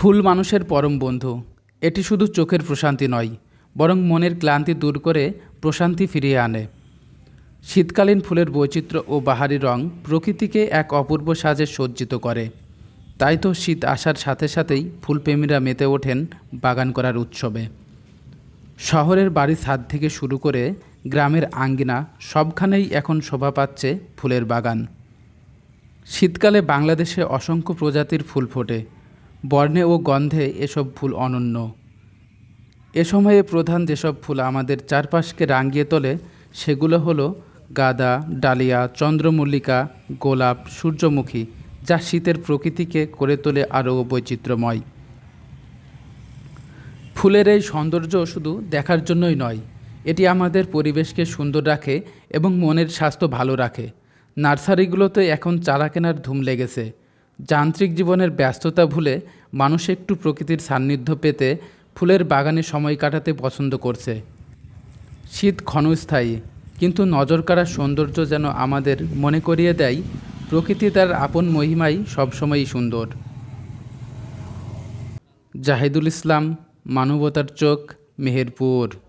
ফুল মানুষের পরম বন্ধু। এটি শুধু চোখের প্রশান্তি নয়, বরং মনের ক্লান্তি দূর করে প্রশান্তি ফিরিয়ে আনে। শীতকালীন ফুলের বৈচিত্র্য ও বাহারি রং প্রকৃতিকে এক অপূর্ব সাজে সজ্জিত করে। তাই তো শীত আসার সাথে সাথেই ফুলপ্রেমীরা মেতে ওঠেন বাগান করার উৎসবে। শহরের বাড়ির ছাদ থেকে শুরু করে গ্রামের আঙ্গিনা সবখানেই এখন শোভা পাচ্ছে ফুলের বাগান। শীতকালে বাংলাদেশে অসংখ্য প্রজাতির ফুল ফোটে। বর্ণে ও গন্ধে এসব ফুল অনন্য। এ সময়ে প্রধান যেসব ফুল আমাদের চারপাশকে রাঙিয়ে তোলে, সেগুলো হলো গাঁদা, ডালিয়া, চন্দ্রমল্লিকা, গোলাপ, সূর্যমুখী, যা শীতের প্রকৃতিকে করে তোলে আরও বৈচিত্র্যময়। ফুলের এই সৌন্দর্য শুধু দেখার জন্যই নয়, এটি আমাদের পরিবেশকে সুন্দর রাখে এবং মনের স্বাস্থ্য ভালো রাখে। নার্সারিগুলোতে এখন চারা কেনার ধুম লেগেছে। যান্ত্রিক জীবনের ব্যস্ততা ভুলে মানুষ একটু প্রকৃতির সান্নিধ্য পেতে ফুলের বাগানে সময় কাটাতে পছন্দ করছে। শীত ক্ষণস্থায়ী, কিন্তু নজর কাড়া সৌন্দর্য যেন আমাদের মনে করিয়ে দেয়, প্রকৃতি তার আপন মহিমাই সবসময়ই সুন্দর। জাহিদুল ইসলাম, মানবতার চোখ, মেহেরপুর।